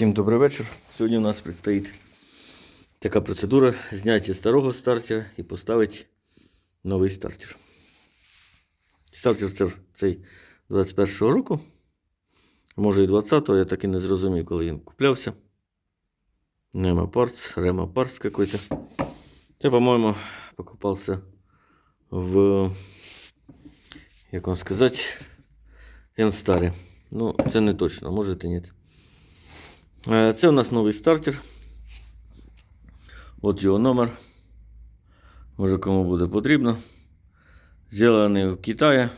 Всім добрий вечір. Сьогодні у нас предстоїть така процедура зняття старого стартера і поставити новий стартер. Стартер це цей 21-го року. Може і 20-го, я так і не зрозумів, коли він куплявся. Нема парц, Рема парц какой-то. Це, по-моєму, покупався в, як вам сказати, Янстарі. Ну, це не точно, може і ні. Е, Це у нас новий стартер. От його номер. Може кому буде потрібно. Зроблений в Китаї.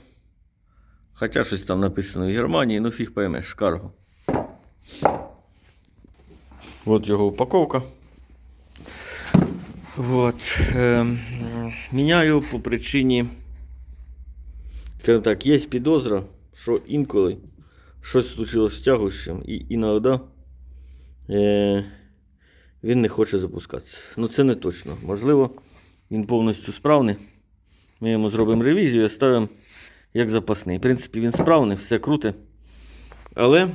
Хоча щось там написано в Германії, ну фіг поймеш, карго. От його упаковка. Вот. Ем, міняю по причині. Так, є підозра, що інколи щось случилось з тягущим і іноді він не хоче запускатися. Ну це не точно. Можливо, він повністю справний. Ми йому зробимо ревізію і ставимо як запасний. В принципі, він справний, все круте. Але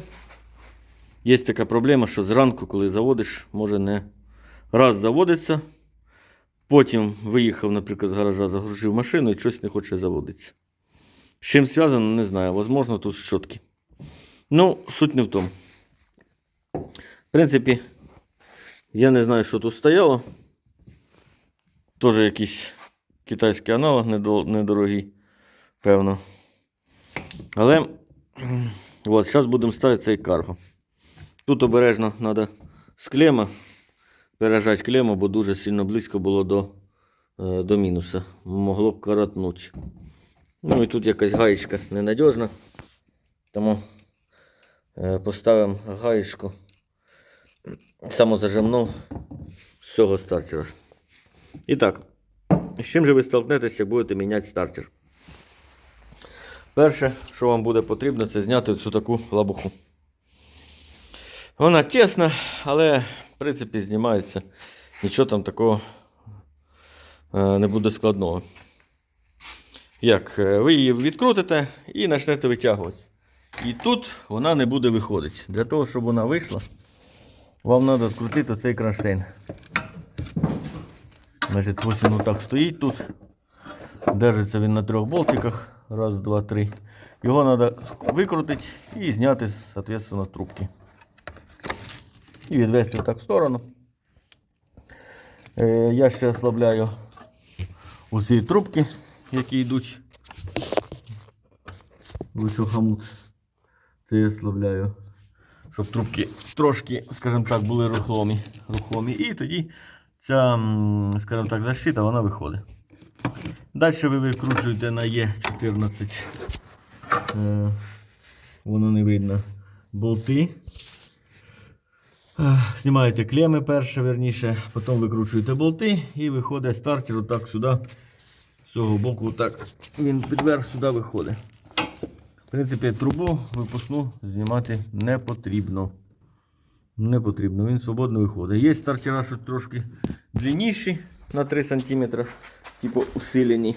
є така проблема, що зранку, коли заводиш, може не раз заводиться. Потім виїхав, наприклад, з гаража, загрузив машину і щось не хоче заводитися. З чим зв'язано, не знаю. Возможно, тут щотки. Ну, суть не в тому. В принципі, я не знаю, що тут стояло. Тоже якийсь китайський аналог недо- недорогий, певно. Але от, зараз будемо ставити цей карго. Тут обережно треба з клема пережати клему, бо дуже сильно близько було до, е, до мінуса. Могло б коротнути. Ну і тут якась гаєчка ненадіжна. Тому е, поставимо гаєчку самозажимну з цього стартера. І так, з чим же ви столкнетеся, будете міняти стартер? Перше, що вам буде потрібно, це зняти цю таку лабуху. Вона тісна, але в принципі знімається. Нічого там такого е, не буде складного. Як? Е, Ви її відкрутите і почнете витягувати. І тут вона не буде виходити. Для того, щоб вона вийшла, вам треба відкрутити цей кронштейн. Значить, ось він так стоїть тут. Держиться він на трьох болтиках. Раз, два, три. Його треба викрутити і зняти, соответственно, трубки. І відвести так в сторону. Е, я ще ослабляю оці трубки, які йдуть цю хамут. Це я ослабляю. Щоб трубки трошки, скажімо так, були рухомі. рухомі. І тоді ця, скажімо так, защита вона виходить. Далі ви викручуєте на Е14. Е, воно не видно. Болти. Е, Знімаєте клеми перше, верніше, потім викручуєте болти і виходить стартер отак сюди. З цього боку так він підверх сюди виходить. В принципі, трубу випускну знімати не потрібно. Не потрібно, він свободно виходить. Є стартера, що трошки длинніші на 3 см, типу усилені.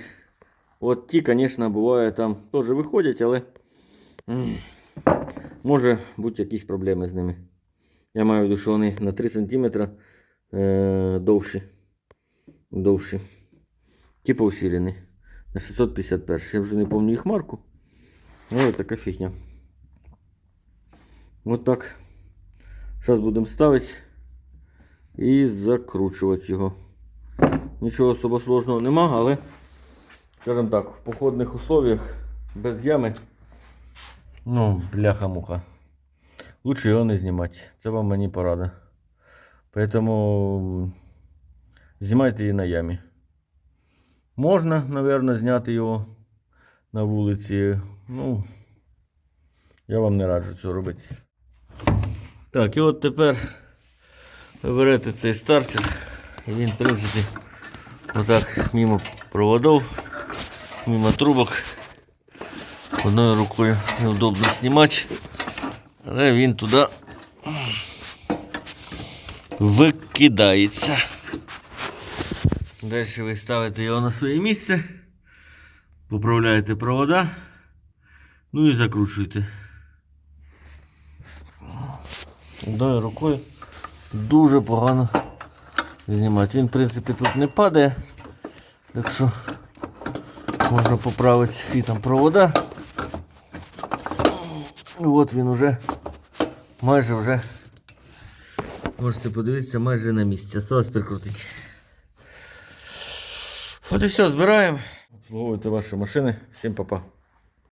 От ті, звісно, буває там теж виходять, але може бути якісь проблеми з ними. Я маю в виду, що вони на 3 см е, довші. довші. Типу усилені. На 651. Я вже не пам'ятаю їх марку. Ось така фігня. Вот так. Зараз будемо ставити і закручувати його. Нічого особо сложного нема, але, скажімо так, в походних условиях без ями, ну, бляха-муха. Лучше його не знімати. Це вам мені порада. Поэтому знімайте її на ямі. Можна, мабуть, зняти його на вулиці. Ну, я вам не раджу цього робити. Так, і от тепер ви берете цей стартер. І він, в принципі, отак мимо проводов, мимо трубок. Одною рукою неудобно знімати. Але він туди викидається. Далі ви ставите його на своє місце, поправляєте провода, ну і закручуєте. Одною рукою дуже погано знімати. Він, в принципі, тут не падає. Так що можна поправити всі там провода. От він уже майже вже. Можете подивитися, майже на місці. Осталось прикрутити. От і все, збираємо. Обслуговуйте ваші машини. Всім па-па.